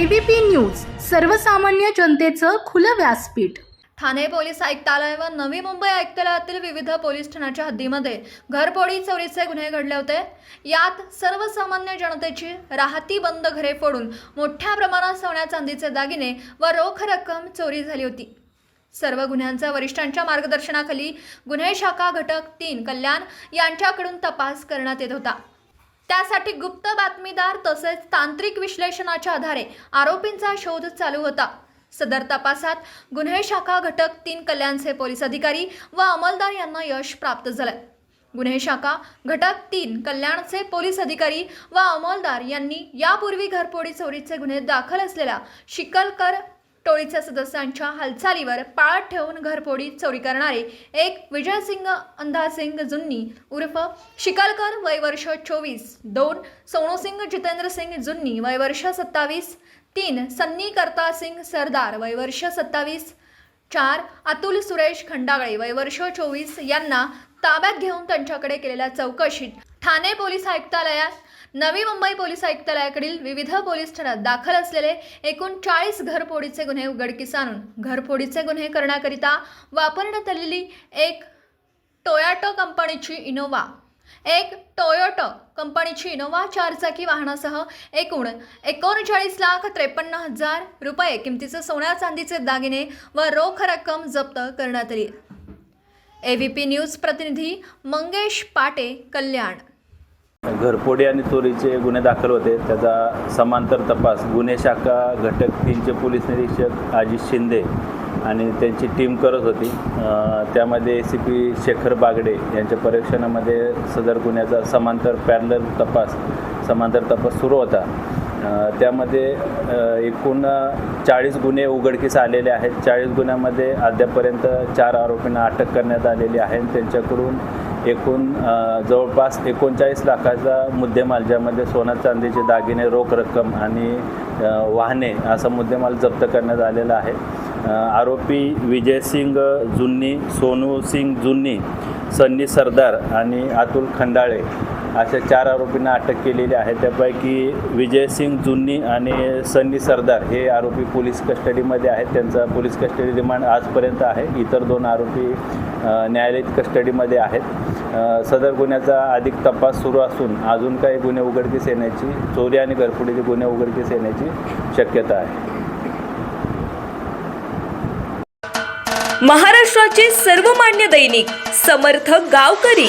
ABP news सर्वसामान्य जनतेचं खुलं व्यासपीठ. ठाणे पोलीस आयुक्तालय व नवी मुंबई आयुक्तालयातील विविध पोलीस ठाण्याच्या हद्दीमध्ये घरफोडी चोरीचे गुन्हे घडले होते. यात सर्वसामान्य जनतेची राहती बंद घरे फोडून मोठ्या प्रमाणात सोन्या चांदीचे दागिने व रोख रक्कम चोरी झाली होती. सर्व गुन्ह्यांचा वरिष्ठांच्या मार्गदर्शनाखाली गुन्हे शाखा घटक तीन कल्याण यांच्याकडून तपास करण्यात येत होता. त्यासाठी गुप्त बातमीदार तसेच तांत्रिक विश्लेषणाच्या आधारे आरोपींचा शोध चालू होता. सदर तपासात गुन्हे शाखा घटक तीन कल्याणचे पोलीस अधिकारी व अंमलदार यांना यश प्राप्त झालं गुन्हे शाखा घटक तीन कल्याणचे पोलीस अधिकारी व अंमलदार यांनी यापूर्वी घरफोडी चोरीचे गुन्हे दाखल असलेल्या शिकलकर टोळीच्या सदस्यांच्या हालचालीवर पाळत ठेवून घरफोडी चोरी करणारे एक विजयसिंग अंधासिंग जुन्नी उर्फ शिकलकर वय वर्ष चोवीस. दोन सोनूसिंग जितेंद्रसिंग जुन्नी वय वर्ष सत्तावीस. तीन सन्नी करता सिंग सरदार वय वर्ष सत्तावीस. चार अतुल सुरेश खंडागळे वय वर्ष चोवीस यांना ताब्यात घेऊन त्यांच्याकडे केलेल्या चौकशीत ठाणे पोलीस आयुक्तालयात नवी मुंबई पोलीस आयुक्तालयाकडील विविध पोलीस ठाण्यात दाखल असलेले एकूण चाळीस घरफोडीचे गुन्हे उघडकीस आणून घरफोडीचे गुन्हे करण्याकरिता वापरण्यात आलेली एक टोयाटो कंपनीची इनोवा. एक टोयोटो कंपनीची इनोवा चारचाकी वाहनासह एकूण एकोणचाळीस लाख त्रेपन्न हजार रुपये किमतीचे सोन्या चांदीचे दागिने व रोख रक्कम जप्त करण्यात आली. ए व्ही पी न्यूज प्रतिनिधी मंगेश पाटे कल्याण. घरफोडी आणि चोरीचे गुन्हे दाखल होते. त्याचा समांतर तपास गुन्हे शाखा घटक तीनचे पोलीस निरीक्षक अजित शिंदे आणि त्यांची टीम करत होती. त्यामध्ये A C P Shekhar Bagde यांच्या परीक्षणामध्ये सदर गुन्ह्याचा समांतर पॅरलर तपास समांतर तपास सुरू होता. त्यामध्ये एकूण चाळीस गुन्हे उघडकीस आलेले आहेत. चाळीस गुन्ह्यामध्ये अद्यापर्यंत चार आरोपींना अटक करण्यात आलेली आहे त्यांच्याकडून एकूण जवळपास एकोणचाळीस लाखाचा मुद्देमाल ज्यामध्ये सोना चांदीचे दागिने रोख रक्कम आणि वाहने असा मुद्देमाल जप्त करण्यात आलेला आहे. आरोपी आरोपी विजयसिंग जुन्नी सोनू सिंग जुन्नी सन्नी सरदार आणि अतुल खंडाळे अशा चार आरोपींना अटक केलेली आहे. त्यापैकी विजयसिंग जुन्नी आणि सन्नी सरदार हे आरोपी पोलीस कस्टडीमध्ये आहेत. त्यांचा पोलीस कस्टडी रिमांड आजपर्यंत आहे. इतर दोन आरोपी न्यायालयीन कस्टडीमध्ये आहेत. सदर गुन्ह्याचा अधिक तपास सुरू असून अजून काही गुन्हे उघडकीस येण्याची चोरी आणि घरफोडीचे गुन्हे उघडकीस येण्याची शक्यता आहे. महाराष्ट्राचे सर्वमान्य दैनिक समर्थ गावकरी.